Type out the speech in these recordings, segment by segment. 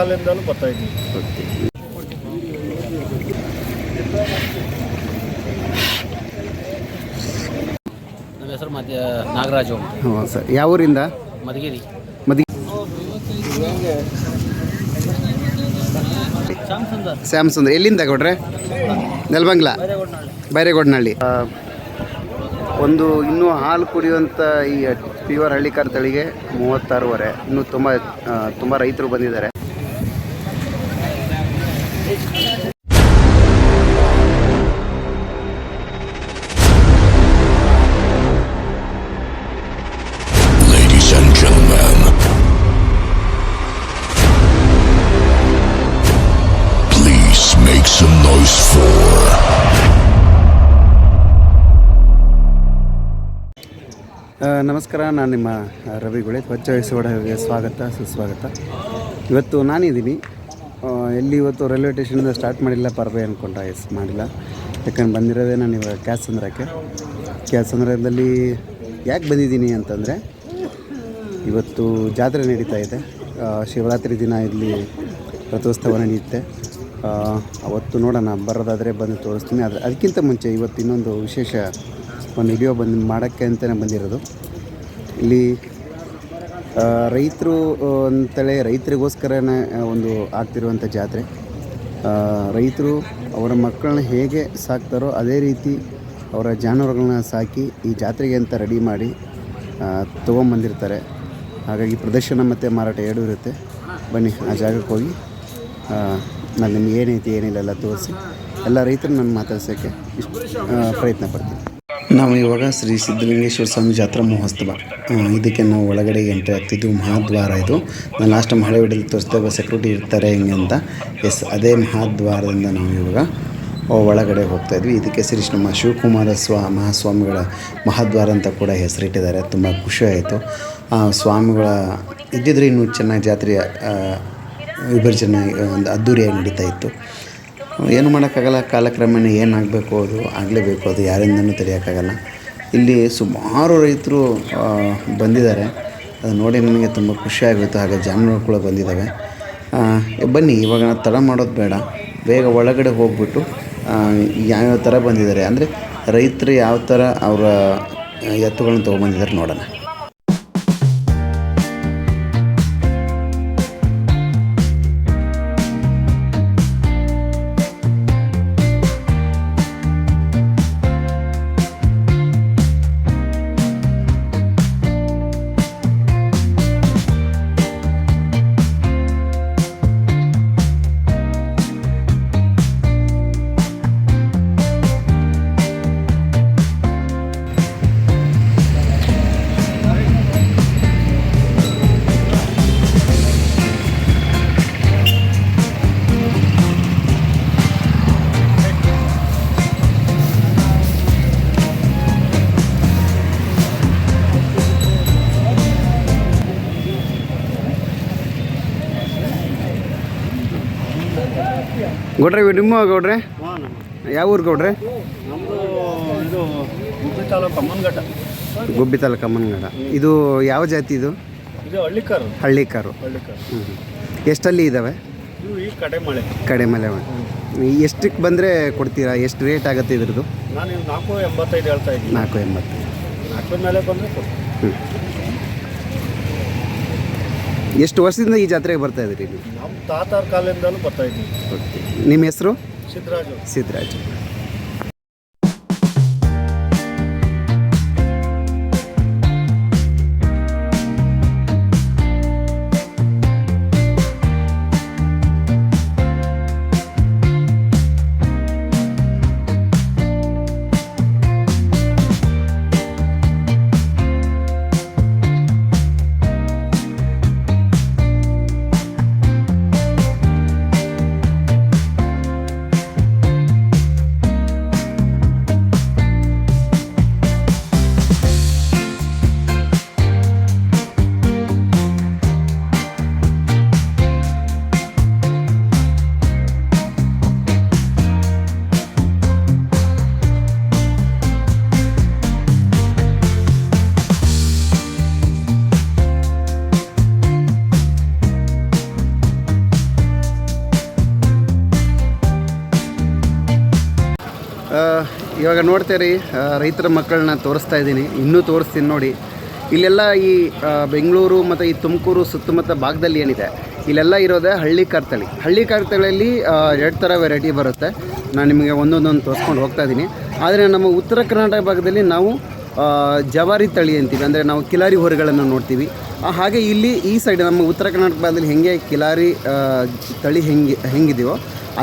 ಕಾಲದಿಂದಲೂ ಬರ್ತಾ ಇದ್ದೀವಿ ನಮ್ಮ ಹೆಸರು ಮಧ್ಯ ನಾಗರಾಜು. ಹಾಂ ಸರ್. ಯಾವ ಊರಿಂದ? ಮಧುಗಿರಿ. ಸುಂದರ್ ಎಲ್ಲಿಂದ ಕೊಡ್ರೆ ನೆಲಬಂಗ್ಲಾ. ಬೈರೇಗೌಡನಹಳ್ಳಿ. ಒಂದು ಇನ್ನೂ ಹಾಲು ಕುಡಿಯುವಂಥ ಈ ಪ್ಯೂರ್ ಹಳ್ಳಿಕಾರ ತಳಿಗೆ ಮೂವತ್ತಾರೂವರೆ ಇನ್ನೂ ತುಂಬ ತುಂಬ ರೈತರು ಬಂದಿದ್ದಾರೆ. ನಮಸ್ಕಾರ, ನಾನು ನಿಮ್ಮ ರವಿ ಗುಳೆ. ಸ್ವಚ್ಛ ವಯಸ್ಸುಗಳಿಗೆ ಸ್ವಾಗತ, ಸುಸ್ವಾಗತ. ಇವತ್ತು ನಾನಿದ್ದೀನಿ. ಎಲ್ಲಿ ಇವತ್ತು ರೈಲ್ವೆ ಸ್ಟೇಷನಿಂದ ಸ್ಟಾರ್ಟ್ ಮಾಡಿಲ್ಲ, ಪರ್ವೆ ಅಂದ್ಕೊಂಡ ಎಸ್, ಮಾಡಿಲ್ಲ. ಯಾಕಂದ್ರೆ ಬಂದಿರೋದೇ ನಾನು ಇವಾಗ ಕ್ಯಾತ್ಸಂದ್ರಕ್ಕೆ ಕ್ಯಾತ್ಸಂದ್ರದಲ್ಲಿ ಯಾಕೆ ಬಂದಿದ್ದೀನಿ ಅಂತಂದರೆ, ಇವತ್ತು ಜಾತ್ರೆ ನಡೀತಾ ಇದೆ. ಶಿವರಾತ್ರಿ ದಿನ ಇಲ್ಲಿ ರಥೋತ್ಸವ ನಡೆಯುತ್ತೆ ಅವತ್ತು ನೋಡೋಣ, ಬರೋದಾದರೆ ಬಂದು ತೋರಿಸ್ತೀನಿ. ಆದರೆ ಅದಕ್ಕಿಂತ ಮುಂಚೆ ಇವತ್ತು ಇನ್ನೊಂದು ವಿಶೇಷ ಒಂದು ವಿಡಿಯೋ ಬಂದು ಮಾಡೋಕ್ಕೆ ಅಂತಲೇ ಬಂದಿರೋದು. ಇಲ್ಲಿ ರೈತರು ಅಂತೇಳಿ ರೈತರಿಗೋಸ್ಕರನೇ ಒಂದು ಆಗ್ತಿರುವಂಥ ಜಾತ್ರೆ. ರೈತರು ಅವರ ಮಕ್ಕಳನ್ನ ಹೇಗೆ ಸಾಕ್ತಾರೋ ಅದೇ ರೀತಿ ಅವರ ಜಾನುವಾರುಗಳನ್ನ ಸಾಕಿ ಈ ಜಾತ್ರೆಗೆ ಅಂತ ರೆಡಿ ಮಾಡಿ ತೊಗೊಂಬಂದಿರ್ತಾರೆ. ಹಾಗಾಗಿ ಪ್ರದರ್ಶನ ಮತ್ತು ಮಾರಾಟ ಎರಡೂ ಇರುತ್ತೆ. ಬನ್ನಿ, ಆ ಜಾಗಕ್ಕೆ ಹೋಗಿ ನಾನು ನಿಮ್ಗೆ ಏನೈತಿ ಏನಿಲ್ಲ ಎಲ್ಲ ತೋರಿಸಿ. ಎಲ್ಲ ರೈತರು ನಾನು ಮಾತಾಡ್ಸೋಕ್ಕೆ ಇಷ್ಟು ಪ್ರಯತ್ನ ಪಡ್ತೀನಿ. ನಾವು ಇವಾಗ ಶ್ರೀ ಸಿದ್ಧಲಿಂಗೇಶ್ವರ ಸ್ವಾಮಿ ಜಾತ್ರಾ ಮಹೋತ್ಸವ. ಇದಕ್ಕೆ ನಾವು ಒಳಗಡೆ ಎಂಟ್ರಿ ಆಗ್ತಿದ್ದು ಮಹಾದ್ವಾರ ಇದು. ನಾನು ಲಾಸ್ಟ್ ಟೈಮ್ ಹಳೆ ವಿಡಿಯೋದಲ್ಲಿ ತೋರಿಸಿದಾಗ ಸೆಕ್ಯೂರಿಟಿ ಇರ್ತಾರೆ ಹಿಂಗೆ ಅಂತ. ಎಸ್ ಅದೇ ಮಹಾದ್ವಾರದಿಂದ ನಾವು ಇವಾಗ ಒಳಗಡೆ ಹೋಗ್ತಾ ಇದ್ವಿ. ಇದಕ್ಕೆ ಶ್ರೀ ನಮ್ಮ ಶಿವಕುಮಾರ ಸ್ವಾ ಮಹಾಸ್ವಾಮಿಗಳ ಮಹಾದ್ವಾರ ಅಂತ ಕೂಡ ಹೆಸರಿಟ್ಟಿದ್ದಾರೆ. ತುಂಬ ಖುಷಿ ಆಯಿತು. ಆ ಸ್ವಾಮಿಗಳ ಇದ್ದಿದ್ರೆ ಇನ್ನೂ ಚೆನ್ನಾಗಿ ಜಾತ್ರೆ ಆ, ವಿಭಜನೆ ಒಂದು ಅದ್ಧೂರಿಯಾಗಿ ನಡೀತಾ ಇತ್ತು. ಏನು ಮಾಡೋಕ್ಕಾಗಲ್ಲ, ಕಾಲಕ್ರಮೇಣ ಏನಾಗಬೇಕು ಅದು, ಆಗಲೇಬೇಕು, ಅದು ಯಾರಿಂದನೂ ತಡೆಯೋಕ್ಕಾಗಲ್ಲ ಇಲ್ಲಿ ಸುಮಾರು ರೈತರು ಬಂದಿದ್ದಾರೆ. ಅದು ನೋಡಿ ನನಗೆ ತುಂಬ ಖುಷಿಯಾಗುತ್ತೆ ಹಾಗೆ ಜಾನುವಾರು ಕೂಡ ಬಂದಿದ್ದಾವೆ. ಬನ್ನಿ, ಇವಾಗ ತಡ ಮಾಡೋದು ಬೇಡ. ಬೇಗ ಒಳಗಡೆ ಹೋಗ್ಬಿಟ್ಟು ಯಾವ್ಯಾವ ಥರ ಬಂದಿದ್ದಾರೆ. ಅಂದರೆ ರೈತರು ಯಾವ ಥರ ಅವರ ಎತ್ತುಗಳನ್ನ ತೊಗೊಂಬಂದಿದ್ದಾರೆ ನೋಡೋಣ. ಗೌಡ್ರೆ ಇವು ನಿಮ್ಮ ಗೌಡ್ರೆ? ಯಾವ ಊರು ಗೌಡ್ರೆ? ಗುಬ್ಬಿ ತಾಲೂಕು ಅಮ್ಮನಗಡ. ಇದು ಯಾವ ಜಾತಿ ಇದು? ಹಳ್ಳಿಕಾರು. ಹಳ್ಳಿ ಕಾರು ಹಳ್ಳಿಕಾರು ಹ್ಞೂ ಎಷ್ಟಲ್ಲಿ ಇದ್ದಾವೆ ಕಡೆ ಮಳೆ ಎಷ್ಟಕ್ಕೆ ಬಂದರೆ ಕೊಡ್ತೀರಾ? ಎಷ್ಟು ರೇಟ್ ಆಗುತ್ತೆ ಇದ್ರದ್ದು? ನಾನು ನಾಲ್ಕು ಎಂಬತ್ತೈದು ಹೇಳ್ತಾ ಇದ್ದೀನಿ. ನಾಲ್ಕು ಎಂಬತ್ತೈದು. ನಾಲ್ಕು ಮೇಲೆ ಬಂದರೆ ಹ್ಞೂ ಎಷ್ಟು ವರ್ಷದಿಂದ ಈ ಜಾತ್ರೆಗೆ ಬರ್ತಾ ಇದ್ದೀರಿ ನೀವು? ನಮ್ಮ ತಾತಾರ ಕಾಲದಿಂದಲೂ ಬರ್ತಾ ಇದ್ದೀವಿ. ನಿಮ್ಮ ಹೆಸರು? ಸಿದ್ದರಾಜು ಸಿದ್ದರಾಜ್ ಇವಾಗ ನೋಡ್ತೀರಿ ರೈತರ ಮಕ್ಕಳನ್ನ ತೋರಿಸ್ತಾ ಇದ್ದೀನಿ. ಇನ್ನೂ ತೋರಿಸ್ತೀನಿ ನೋಡಿ. ಇಲ್ಲೆಲ್ಲ ಈ ಬೆಂಗಳೂರು ಮತ್ತು ಈ ತುಮಕೂರು ಸುತ್ತಮುತ್ತ ಭಾಗದಲ್ಲಿ ಏನಿದೆ? ಇಲ್ಲೆಲ್ಲ ಇರೋದೇ ಹಳ್ಳಿ ಕಾರ್ತಳಿ ಹಳ್ಳಿ ಕಾರ್ತಳಿಯಲ್ಲಿ ಎರಡು ಥರ ವೆರೈಟಿ ಬರುತ್ತೆ. ನಾನು ನಿಮಗೆ ಒಂದೊಂದೊಂದು ತೋರಿಸ್ಕೊಂಡು ಹೋಗ್ತಾ ಇದ್ದೀನಿ. ಆದರೆ ನಮ್ಮ ಉತ್ತರ ಕರ್ನಾಟಕ ಭಾಗದಲ್ಲಿ ನಾವು ಜವಾರಿ ತಳಿ ಅಂತೀವಿ. ಅಂದರೆ ನಾವು ಕಿಲಾರಿ ಹೊರಗಳನ್ನು ನೋಡ್ತೀವಿ. ಹಾಗೆ ಇಲ್ಲಿ ಈ ಸೈಡ್ ನಮ್ಮ ಉತ್ತರ ಕರ್ನಾಟಕ ಭಾಗದಲ್ಲಿ ಹೆಂಗೆ ಕಿಲಾರಿ ತಳಿ ಹೆಂಗೆ, ಹೆಂಗಿದೆಯೋ,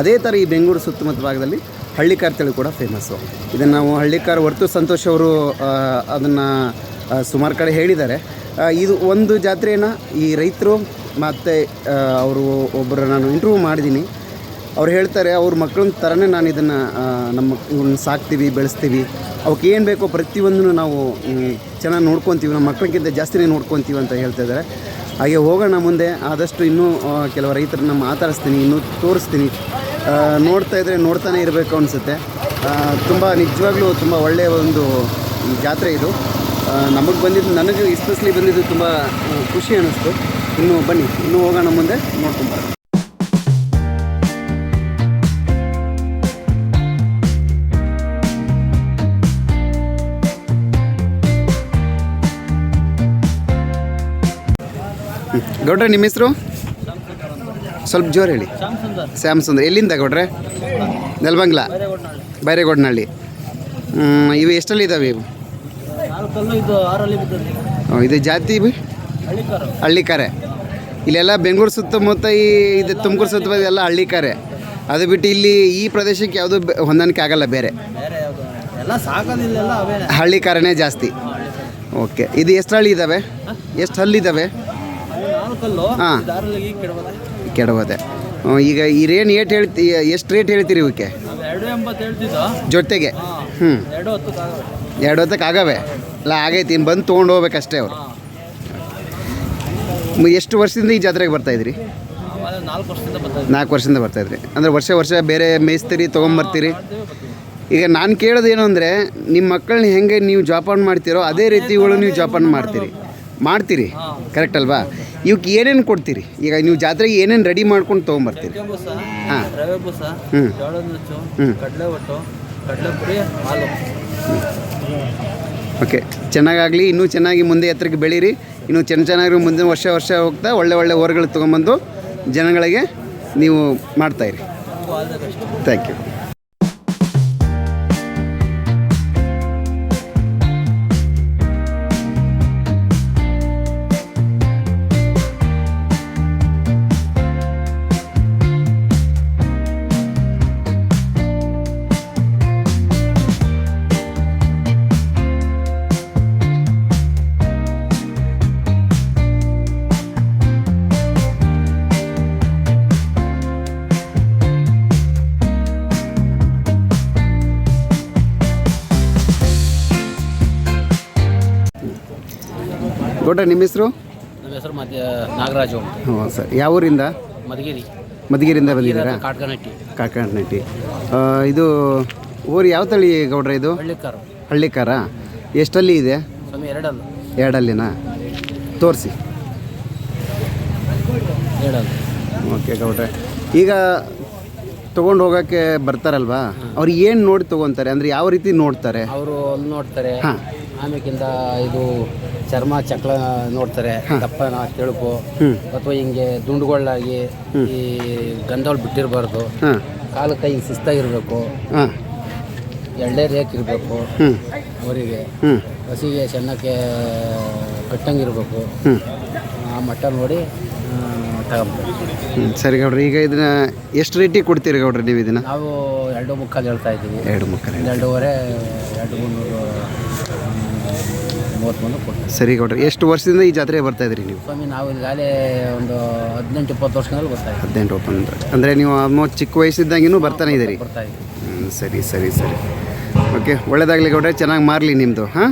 ಅದೇ ಥರ ಈ ಬೆಂಗಳೂರು ಸುತ್ತಮುತ್ತ ಭಾಗದಲ್ಲಿ ಹಳ್ಳಿಕಾರ್ ತಳಿ ಕೂಡ ಫೇಮಸ್ಸು ಇದನ್ನು ನಾವು ಹಳ್ಳಿಕಾರ್ ಹೊರ್ತು ಸಂತೋಷ್ ಅವರು ಅದನ್ನು ಸುಮಾರು ಕಡೆ ಹೇಳಿದ್ದಾರೆ. ಇದು ಒಂದು ಜಾತ್ರೆನ ಈ ರೈತರು ಮತ್ತು ಅವರು ಒಬ್ಬರು ನಾನು ಇಂಟರ್ವ್ಯೂ ಮಾಡಿದ್ದೀನಿ ಅವ್ರು ಹೇಳ್ತಾರೆ, ಅವ್ರ ಮಕ್ಕಳನ್ನ ಥರನೇ ನಾನು ಇದನ್ನು ನಮ್ಮ ಇವ್ನ ಸಾಕ್ತೀವಿ, ಬೆಳೆಸ್ತೀವಿ. ಅವಕ್ಕೆ ಏನು ಬೇಕೋ ಪ್ರತಿಯೊಂದನ್ನು ನಾವು ಚೆನ್ನಾಗಿ ನೋಡ್ಕೊತೀವಿ. ನಮ್ಮ ಮಕ್ಕಳಿಗಿಂತ ಜಾಸ್ತಿನೇ ನೋಡ್ಕೊತೀವಿ ಅಂತ ಹೇಳ್ತಾ ಇದ್ದಾರೆ. ಹಾಗೆ ಹೋಗೋಣ ಮುಂದೆ. ಆದಷ್ಟು ಇನ್ನೂ ಕೆಲವು ರೈತರನ್ನ ಮಾತಾಡಿಸ್ತೀನಿ, ಇನ್ನೂ ತೋರಿಸ್ತೀನಿ. ನೋಡ್ತಾ ಇದ್ದರೆ ನೋಡ್ತಾನೆ ಇರಬೇಕು ಅನಿಸುತ್ತೆ. ತುಂಬ ನಿಜವಾಗ್ಲೂ ತುಂಬ ಒಳ್ಳೆಯ ಒಂದು ಜಾತ್ರೆ ಇದು. ನಮಗೆ ಬಂದಿದ್ದು ನನಗೆ ಎಸ್ಪೆಷಲಿ ಬಂದಿದ್ದು ತುಂಬ ಖುಷಿ ಅನ್ನಿಸ್ತು ಇನ್ನು ಬನ್ನಿ, ಇನ್ನೂ ಹೋಗೋಣ ಮುಂದೆ ನೋಡ್ಕೊಂಡು ಬರೋಣ. ಗೌಡ್ರೆ, ನಿಮ್ಮ ಹೆಸರು? ಸ್ವಲ್ಪ ಜೋರು ಹೇಳಿ. ಶ್ಯಾಮ್ ಸುಂದರ್ ಎಲ್ಲಿಂದ ಕೊಡ್ರೆ ನೆಲಬಂಗ್ಲ ಬೈರೇಗೌಡನಹಳ್ಳಿ. ಇವು ಎಷ್ಟಲ್ಲಿ ಇದ್ದಾವೆ ಇವು? ಇದು ಜಾತಿ ಇವು? ಹಳ್ಳಿಕಾರು. ಇಲ್ಲೆಲ್ಲ ಬೆಂಗಳೂರು ಸುತ್ತಮುತ್ತ ಈ ಇದು ತುಮಕೂರು ಸುತ್ತ ಎಲ್ಲ ಹಳ್ಳಿಕಾರೆ. ಅದು ಬಿಟ್ಟು ಇಲ್ಲಿ ಈ ಪ್ರದೇಶಕ್ಕೆ ಯಾವುದು ಹೊಂದಾಣಿಕೆ ಆಗಲ್ಲ ಬೇರೆ. ಹಳ್ಳಿ ಕಾರನೇ ಜಾಸ್ತಿ. ಓಕೆ. ಇದು ಎಷ್ಟು ಹಳ್ಳಿ ಇದ್ದಾವೆ ಎಷ್ಟು ಹಲ್ಲಿದ್ದಾವೆ ಹಾ. ಕೆಡವದೆ. ಈಗ ಇರೇನು ರೇನ್ ಏಟ್ ಹೇಳ್ತಿ ಎಷ್ಟು ರೇಟ್ ಹೇಳ್ತೀರಿ ಇವಕ್ಕೆ? ಜೊತೆಗೆ. ಹ್ಞೂ ಎರಡು ಹೊತ್ತು ಹೊತ್ತಕ್ಕೆ ಆಗವೆ? ಅಲ್ಲ ಆಗೈತಿ ಇನ್ನು ಬಂದು ತೊಗೊಂಡು ಹೋಗ್ಬೇಕಷ್ಟೇ ಅವರು. ಎಷ್ಟು ವರ್ಷದಿಂದ ಈ ಜಾತ್ರೆಗೆ ಬರ್ತಾ ಇದ್ರಿ? ನಾಲ್ಕು ವರ್ಷದಿಂದ ಬರ್ತಾ ಇದ್ರಿ. ಬರ್ತಾಯಿದ್ರಿ ಅಂದರೆ ವರ್ಷ ವರ್ಷ ಬೇರೆ ಮೇಯಿಸ್ತೀರಿ ತೊಗೊಂಬರ್ತೀರಿ? ಈಗ ನಾನು ಕೇಳೋದೇನು ಅಂದರೆ ನಿಮ್ಮ ಮಕ್ಕಳನ್ನ ಹೆಂಗೆ ನೀವು ಜಾಪಾನ್ ಮಾಡ್ತೀರೋ ಅದೇ ರೀತಿಗಳು ನೀವು ಜಾಪಾನ್ ಮಾಡ್ತೀರಿ. ಮಾಡ್ತೀರಿ? ಕರೆಕ್ಟ್ ಅಲ್ವಾ? ಇವಕ್ಕೆ ಏನೇನು ಕೊಡ್ತೀರಿ? ಈಗ ನೀವು ಜಾತ್ರೆಗೆ ಏನೇನು ರೆಡಿ ಮಾಡ್ಕೊಂಡು ತೊಗೊಂಬರ್ತೀರಿ? ಹಾಂ. ರವೆ ಬೂಸ ಹ್ಮ್. ಜೋಳದ ನುಚ್ಚು ಕಡಲೆ ಒಟ್ಟು ಕಡಲೆ ಪುರಿ ಹಾಲು. ಓಕೆ ಚೆನ್ನಾಗಾಗಲಿ ಇನ್ನೂ ಚೆನ್ನಾಗಿ ಮುಂದೆ ಎತ್ತರಕ್ಕೆ ಬೆಳೀರಿ. ಇನ್ನೂ ಚೆನ್ನ ಚೆನ್ನಾಗಿ ಮುಂದಿನ ವರ್ಷ ವರ್ಷ ಹೋಗ್ತಾ ಒಳ್ಳೆ ಒಳ್ಳೆ ಹೊರಗಳು ತೊಗೊಂಬಂದು ಜನಗಳಿಗೆ ನೀವು ಮಾಡ್ತಾಯಿರಿ ಥ್ಯಾಂಕ್ ಯು ಗೌಡ್ರೆ ನಿಮ್ಮ ಹೆಸರು? ನಮ್ಮ ಹೆಸರು ಮಧ್ಯ ನಾಗರಾಜು ಹ್ಞೂ ಸರ್. ಯಾವ ಊರಿಂದ? ಮಧುಗಿರಿ. ಮಧುಗಿರಿಂದ ಬಂದಿದ್ದೀರಾ? ಕಾಟ್ಕನಟ್ಟಿ. ಕಾಕನಟ್ಟಿ ಇದು ಊರು ಯಾವ ತಳಿ ಗೌಡ್ರ ಇದು? ಹಳ್ಳಿಕಾರು. ಹಳ್ಳಿಕಾರ? ಎಷ್ಟಲ್ಲಿ ಇದೆ? ಸ್ವಾಮಿ ಎರಡಲ್ಲ. ಎರಡಲ್ಲಿನಾ? ತೋರಿಸಿ. ಎರಡಲ್ಲ. ಓಕೆ ಗೌಡ್ರೆ. ಈಗ ತೊಗೊಂಡು ಹೋಗೋಕ್ಕೆ ಬರ್ತಾರಲ್ವಾ? ಅವ್ರು ಏನು ನೋಡಿ ತೊಗೊತಾರೆ? ಅಂದರೆ ಯಾವ ರೀತಿ ನೋಡ್ತಾರೆ? ಅವರು ಅಲ್ಲಿ ನೋಡ್ತಾರೆ. ಹಾಂ. ಆಮೇಕಿಂದ ಇದು ಚರ್ಮ ಚಕ್ಲ ನೋಡ್ತಾರೆ ದಪ್ಪನ ತೆಳುಪು ಅಥವಾ ಹಿಂಗೆ ದುಂಡುಗಳಾಗಿ ಈ ಗಂಧಗಳು ಬಿಟ್ಟಿರಬಾರ್ದು. ಕಾಲು ಕೈ ಶಿಸ್ತಾಗಿರ್ಬೇಕು ಹಾಂ. ಎಳ್ಳೆ ರೇಕ್ ಇರಬೇಕು ಹ್ಞೂ ಅವರಿಗೆ. ಹಸಿಗೆ ಚೆನ್ನಕ್ಕೆ ಕಟ್ಟಂಗಿರ್ಬೇಕು ಹ್ಞೂ ಆ ಮಟ್ಟ ನೋಡಿ ತಗೊಂಬೋದು ಸರಿ ಗೌಡ್ರಿ ಈಗ ಇದನ್ನ ಎಷ್ಟು ರೇಟಿಗೆ ಕೊಡ್ತೀರಿ ಗೌಡ್ರಿ ನೀವು ಇದನ್ನ? ನಾವು ಎರಡು ಮುಕ್ಕಾಲು ಹೇಳ್ತಾ ಇದ್ದೀವಿ. ಎರಡು ಮುಕ್ಕಾಲು ಎರಡೂವರೆ ಎರಡು ಮುನ್ನೂರು. ಕೊಡ್ತೀವಿ. ಸರಿ ಗೌಡ್ರೆ ಎಷ್ಟು ವರ್ಷದಿಂದ ಈ ಜಾತ್ರೆಗೆ ಬರ್ತಾ ಇದ್ರಿ ನೀವು? ಸ್ವಾಮಿ ನಾವು ಈಗಾಗಲೇ ಒಂದು ಹದಿನೆಂಟು ಇಪ್ಪತ್ತು ವರ್ಷಗಳಲ್ಲಿ ಬರ್ತಾ ಇದ್ದೀವಿ. ಹದಿನೆಂಟು ಓಪನ್ ಅಂದರೆ ನೀವು ಆಲ್ಮೋಸ್ಟ್ ಚಿಕ್ಕ ವಯಸ್ಸಿದ್ದಾಗಿನೂ ಬರ್ತಾನೆ ಇದ್ದೀರಿ? ಬರ್ತಾ ಇದ್ದೀವಿ. ಸರಿ ಸರಿ ಸರಿ. ಓಕೆ ಒಳ್ಳೇದಾಗಲಿ ಗೌಡ್ರೆ ಚೆನ್ನಾಗಿ ಮಾರಲಿ ನಿಮ್ಮದು ಹಾಂ?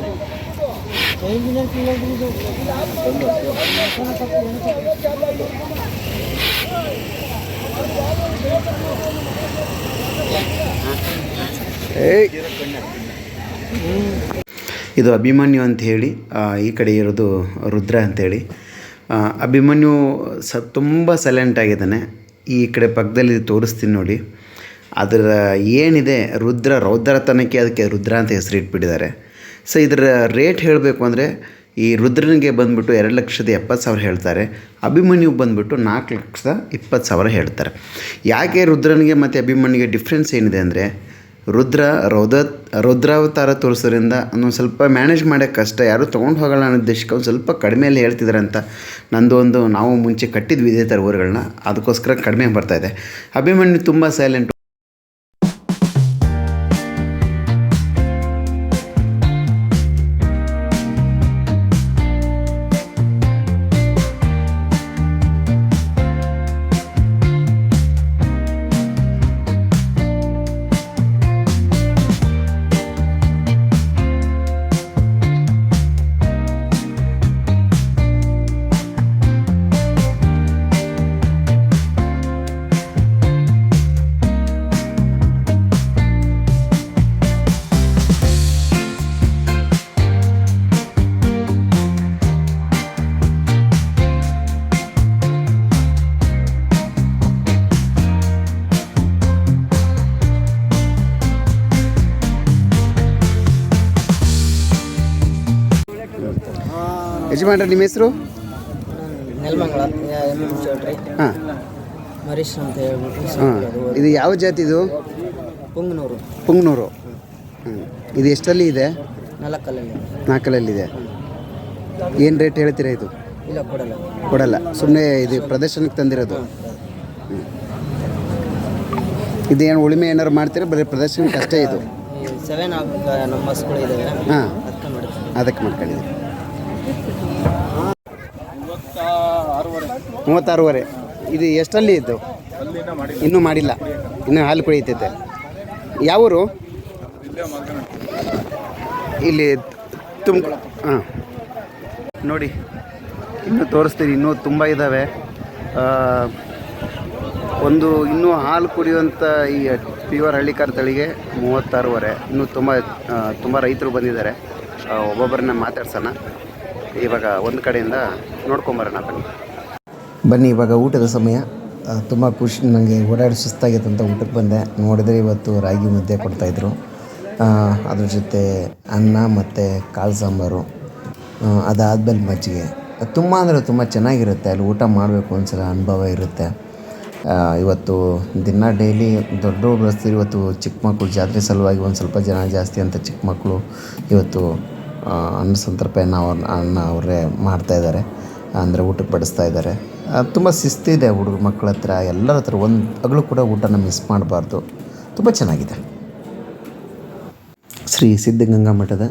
ಇದು ಅಭಿಮನ್ಯು ಅಂತ ಹೇಳಿ ಈ ಕಡೆ ಇರೋದು ರುದ್ರ ಅಂತೇಳಿ ಅಭಿಮನ್ಯು ಸ, ತುಂಬ ಸೈಲೆಂಟ್ ಆಗಿದ್ದಾನೆ. ಈ ಕಡೆ ಪಕ್ಕದಲ್ಲಿ ತೋರಿಸ್ತೀನಿ ನೋಡಿ. ಅದರ ಏನಿದೆ, ರುದ್ರ, ರೌದ್ರತನಕ್ಕೆ ಅದಕ್ಕೆ ರುದ್ರ ಅಂತ ಹೆಸರು ಇಟ್ಬಿಟ್ಟಿದ್ದಾರೆ ಸೊ ಇದರ ರೇಟ್ ಹೇಳಬೇಕು ಅಂದರೆ, ಈ ರುದ್ರನಿಗೆ ಬಂದುಬಿಟ್ಟು ಎರಡು ಲಕ್ಷದ ಎಪ್ಪತ್ತು ಸಾವಿರ ಹೇಳ್ತಾರೆ. ಅಭಿಮನ್ಯು ಬಂದುಬಿಟ್ಟು ನಾಲ್ಕು ಲಕ್ಷದ ಇಪ್ಪತ್ತು ಸಾವಿರ ಹೇಳ್ತಾರೆ. ಯಾಕೆ ರುದ್ರನಿಗೆ ಮತ್ತು ಅಭಿಮನ್ಯುಗೆ ಡಿಫ್ರೆನ್ಸ್ ಏನಿದೆ ಅಂದರೆ, ರುದ್ರ ರೌದ ರುದ್ರಾವತಾರ ತೋರಿಸೋದ್ರಿಂದ ಒಂದು ಸ್ವಲ್ಪ ಮ್ಯಾನೇಜ್ ಮಾಡೋಕ್ಕೆ ಕಷ್ಟ. ಯಾರೂ ತೊಗೊಂಡು ಹೋಗೋಲ್ಲ ಅನ್ನೋ ದೇಶಕ್ಕೆ ಒಂದು ಸ್ವಲ್ಪ ಕಡಿಮೆಯಲ್ಲಿ ಹೇಳ್ತಿದ್ದಾರೆ ಅಂತ ನಂದು ಒಂದು ನಾವು ಮುಂಚೆ ಕಟ್ಟಿದ್ವಿ ಇದೇ ಥರ ಊರುಗಳನ್ನ. ಅದಕ್ಕೋಸ್ಕರ ಕಡಿಮೆ ಬರ್ತಾಯಿದೆ ಅಭಿಮನ್ಯು ತುಂಬ ಸೈಲೆಂಟು ಯಜಮಾನ್ರೆ ನಿಮ್ಮ ಹೆಸರು? ನೆಲಮಂಗಲ. ಹಾಂ. ಮರೀಶ್ ಅಂತ ಹೇಳ್ಬಿಟ್ಟು ಇದು ಯಾವ ಜಾತಿ ಇದು? ಪುಂಗನೂರು. ಪುಂಗ್ನೂರು. ಹ್ಞೂ ಇದು ಎಷ್ಟಲ್ಲಿ ಇದೆ? ನಾಲ್ಕಲ್ಲಿ ನಾಲ್ಕಲಲ್ಲಿದೆ ಏನು ರೇಟ್ ಹೇಳ್ತೀರಾ ಇದು? ಇಲ್ಲ ಕೊಡಲ್ಲ. ಕೊಡಲ್ಲ. ಸುಮ್ಮನೆ ಇದು ಪ್ರದರ್ಶನಕ್ಕೆ ತಂದಿರೋದು. ಇದು ಇದೇನು ಉಳಿಮೆ ಏನಾರು ಮಾಡ್ತೀರಾ? ಬರೀ ಪ್ರದರ್ಶನಕ್ಕೆ ಅಷ್ಟೇ ಇದು? ಸೆವೆನ್ ನಮ್ಮ ಹಾಂ. ಅದಕ್ಕೆ ಮಾಡ್ಕೊಂಡಿದ್ದೀನಿ ಅದಕ್ಕೆ ಮಾಡ್ಕೊಂಡಿದ್ದೀವಿ ಮೂವತ್ತಾರೂವರೆ. ಇದು ಎಷ್ಟಲ್ಲಿ ಇದ್ದು? ಇನ್ನೂ ಮಾಡಿಲ್ಲ. ಇನ್ನೂ ಹಾಲು ಕುಡಿಯುತ್ತೈತೆ ಯಾವೂರು ಇಲ್ಲಿ ತುಮ್, ಹಾಂ. ನೋಡಿ, ಇನ್ನೂ ತೋರಿಸ್ತೀನಿ. ಇನ್ನೂ ತುಂಬ ಇದ್ದಾವೆ. ಒಂದು, ಇನ್ನೂ ಹಾಲು ಕುಡಿಯುವಂಥ ಈ ಪ್ಯೂರ್ ಹಳ್ಳಿಕಾರ ತಳಿಗೆ ಮೂವತ್ತಾರೂವರೆ. ಇನ್ನೂ ತುಂಬ ತುಂಬ ರೈತರು ಬಂದಿದ್ದಾರೆ. ಒಬ್ಬೊಬ್ಬರನ್ನ ಮಾತಾಡ್ಸೋಣ. ಇವಾಗ ಒಂದು ಕಡೆಯಿಂದ ನೋಡ್ಕೊಂಬರೋಣ ಬನ್ನಿ. ಬನ್ನಿ, ಇವಾಗ ಊಟದ ಸಮಯ. ತುಂಬ ಖುಷಿ ನನಗೆ ಓಡಾಡಿ ಸುಸ್ತಾಗಿತ್ತು ಅಂತ ಊಟಕ್ಕೆ ಬಂದೆ. ನೋಡಿದ್ರೆ ಇವತ್ತು ರಾಗಿ ಮುದ್ದೆ ಕೊಡ್ತಾಯಿದ್ರು ಅದ್ರ ಜೊತೆ ಅನ್ನ ಮತ್ತು ಕಾಳು ಸಾಂಬಾರು. ಅದಾದಮೇಲೆ ಮಜ್ಜಿಗೆ. ತುಂಬ ಅಂದರೆ ತುಂಬ ಚೆನ್ನಾಗಿರುತ್ತೆ. ಅಲ್ಲಿ ಊಟ ಮಾಡಬೇಕು ಒಂದ್ಸಲ ಅನುಭವ ಇರುತ್ತೆ. ಇವತ್ತು ದಿನ ಡೈಲಿ ದೊಡ್ಡವ್ರು ಬಳಸ್ತೀವಿ ಇವತ್ತು ಚಿಕ್ಕ ಮಕ್ಕಳು ಜಾತ್ರೆ ಸಲುವಾಗಿ ಒಂದು ಸ್ವಲ್ಪ ಜನ ಜಾಸ್ತಿ ಅಂತ ಚಿಕ್ಕ ಮಕ್ಕಳು ಇವತ್ತು ಅನ್ನ ಸಂತರ್ಪಣೆಯನ್ನು ಅವ್ರ ಅನ್ನ ಅವರೇ ಮಾಡ್ತಾಯಿದ್ದಾರೆ ಅಂದರೆ ಊಟಕ್ಕೆ ಬಡಿಸ್ತಾ ಇದ್ದಾರೆ. ತುಂಬ ಶಿಸ್ತಿದೆ ಹುಡುಗ ಮಕ್ಕಳ ಹತ್ರ. ಎಲ್ಲರ ಹತ್ರ ಒಂದು ಹಗಲು ಕೂಡ ಊಟನ ಮಿಸ್ ಮಾಡಬಾರ್ದು. ತುಂಬ ಚೆನ್ನಾಗಿದೆ. ಶ್ರೀ ಸಿದ್ಧಗಂಗಾ ಮಠದ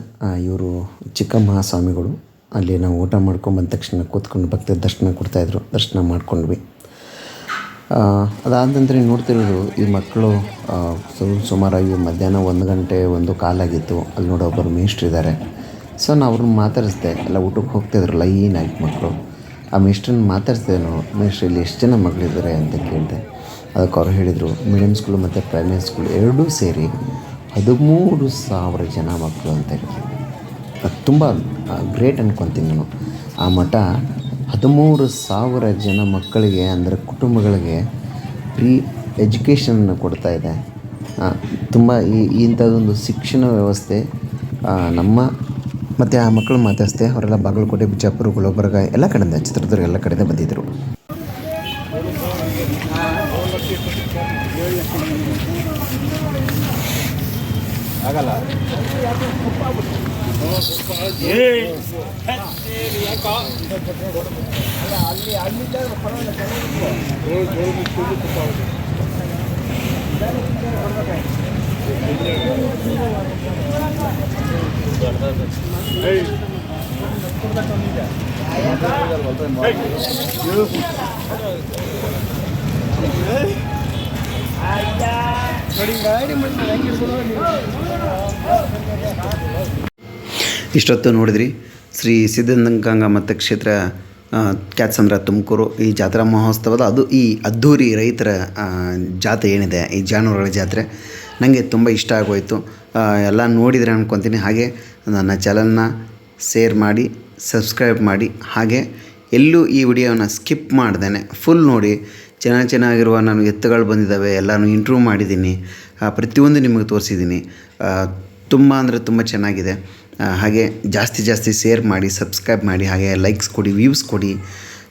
ಇವರು ಚಿಕ್ಕಮಹಾಸ್ವಾಮಿಗಳು ಅಲ್ಲಿ ನಾವು ಊಟ ಮಾಡ್ಕೊಂಡು ಬಂದ ತಕ್ಷಣ ಕೂತ್ಕೊಂಡು ಭಕ್ತರ ದರ್ಶನ ಕೊಡ್ತಾಯಿದ್ರು ದರ್ಶನ ಮಾಡ್ಕೊಂಡ್ವಿ. ಅದಾದ ನಂತರ ನೋಡ್ತಿರೋದು, ಈ ಮಕ್ಕಳು ಸುಮಾರಾಗಿ ಮಧ್ಯಾಹ್ನ ಒಂದು ಗಂಟೆ ಒಂದು ಕಾಲಾಗಿತ್ತು. ಅಲ್ಲಿ ನೋಡೋ ಒಬ್ಬರು ಮೇಷ್ಟ್ರಿದ್ದಾರೆ. ಸೊ ನಾನು ಅವ್ರನ್ನ ಮಾತಾಡಿಸ್ದೆ, ಎಲ್ಲ ಊಟಕ್ಕೆ ಹೋಗ್ತಾಯಿದ್ರು ಲೈನಾಗಿ ಮಕ್ಕಳು ಆ ಮಿಸ್ಟ್ರನ್ನ ಮಾತಾಡಿಸ್ದೆ ನಾವು ಮಿಸ್ಟ್ರ್ ಇಲ್ಲಿ ಎಷ್ಟು ಜನ ಮಗಳಿದ್ದಾರೆ ಅಂತ ಕೇಳಿದೆ. ಅದಕ್ಕೆ ಅವ್ರು ಹೇಳಿದರು ಮೀಡಿಯಮ್ ಸ್ಕೂಲು ಮತ್ತು ಪ್ರೈಮರಿ ಸ್ಕೂಲ್ ಎರಡೂ ಸೇರಿ ಹದಿಮೂರು ಸಾವಿರ ಜನ ಮಕ್ಕಳು ಅಂತ ಹೇಳಿದ್ರು. ಅದು ತುಂಬ ಗ್ರೇಟ್ ಅಂದ್ಕೊತೀನಿ ನಾನು. ಆ ಮಠ ಹದಿಮೂರು ಸಾವಿರ ಜನ ಮಕ್ಕಳಿಗೆ ಅಂದರೆ ಕುಟುಂಬಗಳಿಗೆ ಫ್ರೀ ಎಜುಕೇಷನ್ ಕೊಡ್ತಾ ಇದೆ. ತುಂಬ ಈ ಇಂಥದ್ದೊಂದು ಶಿಕ್ಷಣ ವ್ಯವಸ್ಥೆ ನಮ್ಮ ಮತ್ತು ಆ ಮಕ್ಕಳು ಮಾತಾಡಿಸ್ದೆ ಅವರೆಲ್ಲ ಬಾಗಲಕೋಟೆ ಬಿಜಾಪುರ ಗುಲ್ಬರ್ಗ ಎಲ್ಲ ಕಡೆಯಿಂದ ಚಿತ್ರದುರ್ಗ ಎಲ್ಲ ಕಡೆಯಿಂದ ಬಂದಿದ್ದರು ಇಷ್ಟೊತ್ತು ನೋಡಿದ್ರಿ ಶ್ರೀ ಸಿದ್ಧಗಂಗಾ ಮತ್ತು ಕ್ಷೇತ್ರ ಕ್ಯಾತ್ಸಂದ್ರ ತುಮಕೂರು ಈ ಜಾತ್ರಾ ಮಹೋತ್ಸವದ ಅದು ಈ ಅದ್ಧೂರಿ ರೈತರ ಜಾತ್ರೆ ಏನಿದೆ, ಈ ಜಾನುವಾರುಗಳ ಜಾತ್ರೆ. ನನಗೆ ತುಂಬ ಇಷ್ಟ ಆಗೋಯಿತು. ಎಲ್ಲ ನೋಡಿದರೆ ಅಂದ್ಕೊತೀನಿ ಹಾಗೆ ನನ್ನ ಚಾನಲ್ನ ಸೇರ್ ಮಾಡಿ, ಸಬ್ಸ್ಕ್ರೈಬ್ ಮಾಡಿ. ಹಾಗೆ ಎಲ್ಲೂ ಈ ವಿಡಿಯೋನ ಸ್ಕಿಪ್ ಮಾಡ್ದೇನೆ. ಫುಲ್ ನೋಡಿ. ಚೆನ್ನಾಗಿ ಚೆನ್ನಾಗಿರುವ ನಾನು ಎತ್ತುಗಳು ಬಂದಿದ್ದಾವೆ. ಎಲ್ಲನೂ ಇಂಟ್ರೂವ್ ಮಾಡಿದ್ದೀನಿ. ಪ್ರತಿಯೊಂದು ನಿಮಗೆ ತೋರಿಸಿದ್ದೀನಿ. ತುಂಬ ಅಂದರೆ ತುಂಬ ಚೆನ್ನಾಗಿದೆ. ಹಾಗೆ ಜಾಸ್ತಿ ಜಾಸ್ತಿ ಶೇರ್ ಮಾಡಿ, ಸಬ್ಸ್ಕ್ರೈಬ್ ಮಾಡಿ. ಹಾಗೆ ಲೈಕ್ಸ್ ಕೊಡಿ, ವ್ಯೂಸ್ ಕೊಡಿ.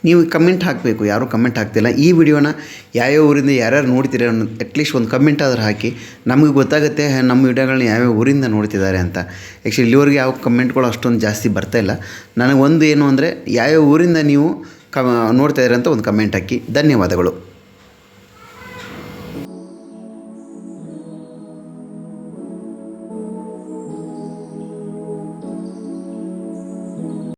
ನೀವು ಕಮೆಂಟ್ ಹಾಕಬೇಕು. ಯಾರೂ ಕಮೆಂಟ್ ಹಾಕ್ತಿಲ್ಲ. ಈ ವಿಡಿಯೋನ ಯಾವ್ಯಾವ ಊರಿಂದ ಯಾರ್ಯಾರು ನೋಡ್ತೀರ ಅನ್ನೋದು ಅಟ್ಲೀಸ್ಟ್ ಒಂದು ಕಮೆಂಟ್ ಆದರೂ ಹಾಕಿ. ನಮಗೆ ಗೊತ್ತಾಗುತ್ತೆ, ನಮ್ಮ ವಿಡಿಯೋಗಳನ್ನ ಯಾವ್ಯಾವ ಊರಿಂದ ನೋಡ್ತಿದ್ದಾರೆ ಅಂತ. ಆ್ಯಕ್ಚುಲಿ ಇಲ್ಲಿವರೆಗೆ ಯಾವ ಕಮೆಂಟ್ಗಳು ಅಷ್ಟೊಂದು ಜಾಸ್ತಿ ಬರ್ತಾ ಇಲ್ಲ. ನನಗೆ ಒಂದು ಏನು ಅಂದರೆ, ಯಾವ್ಯಾವ ಊರಿಂದ ನೀವು ಕ ನೋಡ್ತಾ ಅಂತ ಒಂದು ಕಮೆಂಟ್ ಹಾಕಿ. ಧನ್ಯವಾದಗಳು.